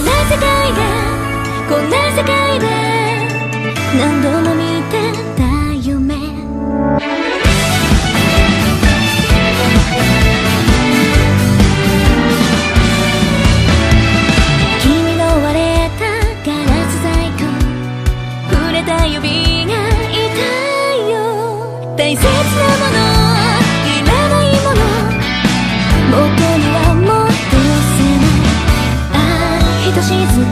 んな世界でこんな世界で何度も見てた夢。君の割れたガラス細工触れた指が痛いよ。大切なものいらないもの。としずく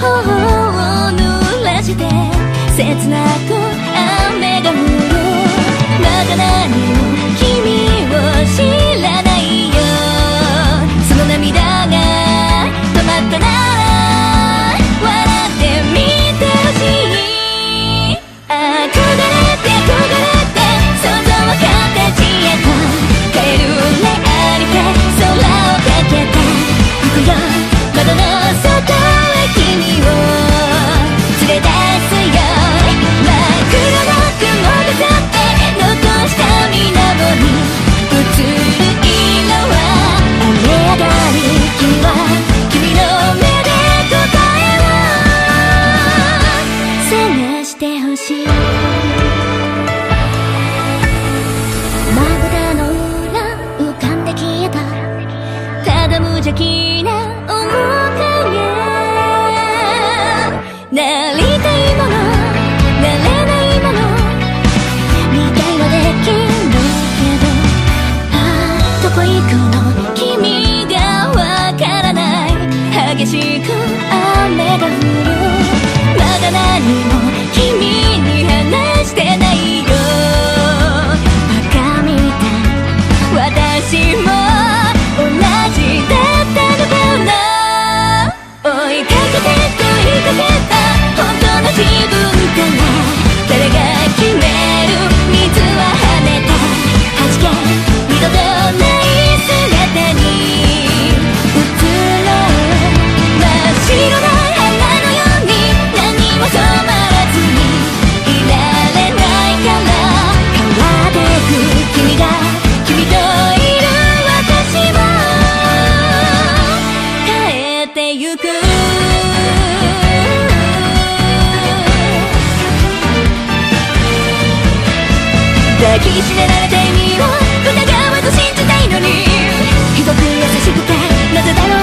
頬を濡らして切なく雨が降る。まだ何も君に話してないよ。バカみたい。私も同じだったのかな。追いかけて問いかけた。本当の自分から。誰が決抱きしめられてみよう疑わず信じたいのに。ひどく優しくてなぜだろう。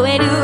tú